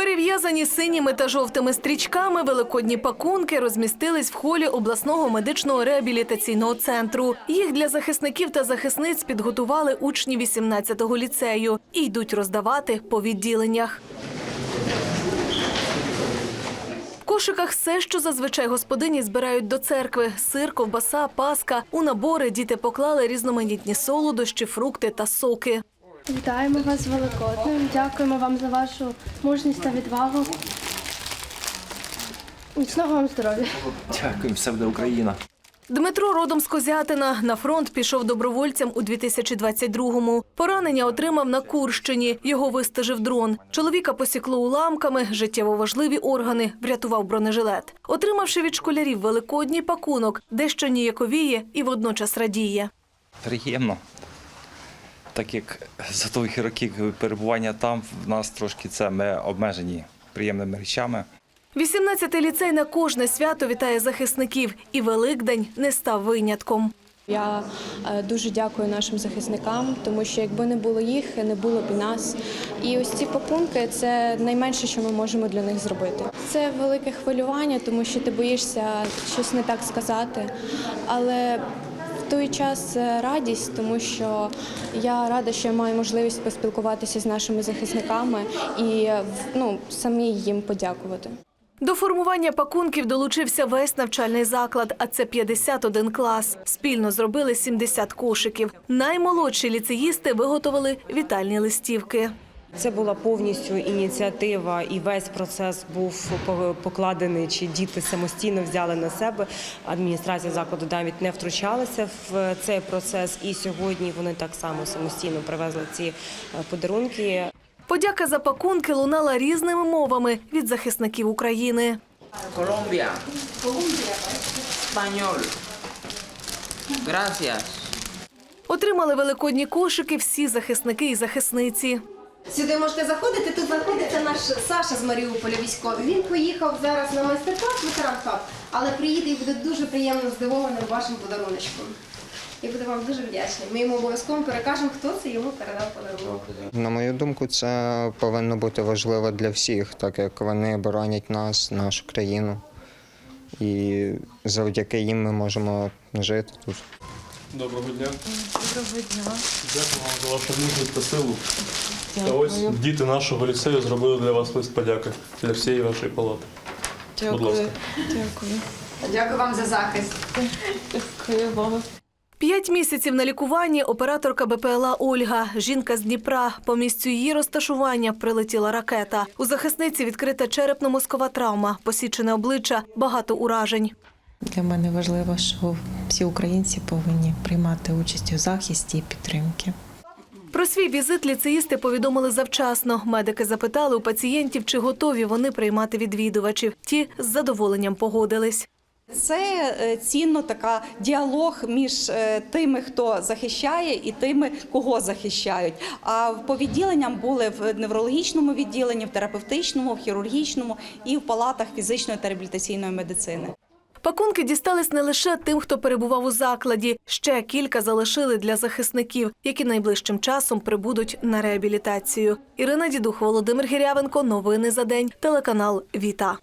Перев'язані синіми та жовтими стрічками великодні пакунки розмістились в холі обласного медичного реабілітаційного центру. Їх для захисників та захисниць підготували учні 18-го ліцею і йдуть роздавати по відділеннях. В кошиках все, що зазвичай господині збирають до церкви: сир, ковбаса, паска. У набори діти поклали різноманітні солодощі, фрукти та соки. Вітаємо вас з Великоднем. Дякуємо вам за вашу мужність та відвагу. Міцного вам здоров'я. Дякую, все буде Україна. Дмитро родом з Козятина на фронт пішов добровольцем у 2022-му. Поранення отримав на Курщині. Його вистежив дрон. Чоловіка посікло уламками, життєво важливі органи, врятував бронежилет. Отримавши від школярів великодній пакунок, дещо ніяковіє і водночас радіє. Приємно. Так як за довгі роки перебування там в нас трошки це ми обмежені приємними речами. 18-й ліцей на кожне свято вітає захисників, і Великдень не став винятком. Я е, дуже дякую нашим захисникам, тому що якби не було їх, не було б і нас. І ось ці пакунки це найменше, що ми можемо для них зробити. Це велике хвилювання, тому що ти боїшся щось не так сказати. Але той час е, радість, тому що я рада, що я маю можливість поспілкуватися з нашими захисниками і е, ну, самі їм подякувати. До формування пакунків долучився весь навчальний заклад, а це 51 клас. Спільно зробили 70 кошиків. Наймолодші ліцеїсти виготовили вітальні листівки. Це була повністю ініціатива, і весь процес був покладений, чи діти самостійно взяли на себе. Адміністрація закладу навіть не втручалася в цей процес. І сьогодні вони так само самостійно привезли ці е, подарунки. Подяка за пакунки лунала різними мовами від захисників України. Colombia. Español. Gracias. Отримали великодні кошики всі захисники і захисниці. Сюди можете заходити. Тут знаходиться наш Саша з Маріуполя військовий. Він поїхав зараз на майстер-клас ветеран ФАП, але приїде і буде дуже приємно здивованим вашим подаруночком. І буде вам дуже вдячний. Ми йому обов'язково перекажемо, хто це йому передав подарунок. На мою думку, це повинно бути важливо для всіх, так як вони боронять нас, нашу країну. І завдяки їм ми можемо жити тут. Доброго дня. Доброго дня. Дякую вам за вашу мужність та силу. Та ось діти нашого ліцею зробили для вас лист подяки для всієї вашої палати. Будь ласка. Дякую вам за захист. П'ять місяців на лікуванні операторка БПЛА Ольга, жінка з Дніпра. По місцю її розташування прилетіла ракета. У захисниці відкрита черепно-мозкова травма, посічене обличчя, багато уражень. Для мене важливо, що всі українці повинні приймати участь у захисті і підтримки. Про свій візит ліцеїсти повідомили завчасно. Медики запитали у пацієнтів, чи готові вони приймати відвідувачів. Ті з задоволенням погодились. Це е, цінно така діалог між е, тими, хто захищає, і тими, кого захищають. А по відділенням були в неврологічному відділенні, в терапевтичному, в хірургічному і в палатах фізичної та реабілітаційної медицини. Пакунки дістались не лише тим, хто перебував у закладі. Ще кілька залишили для захисників, які найближчим часом прибудуть на реабілітацію. Ірина Дідух, Володимир Гірявенко. Новини за день. Телеканал Віта.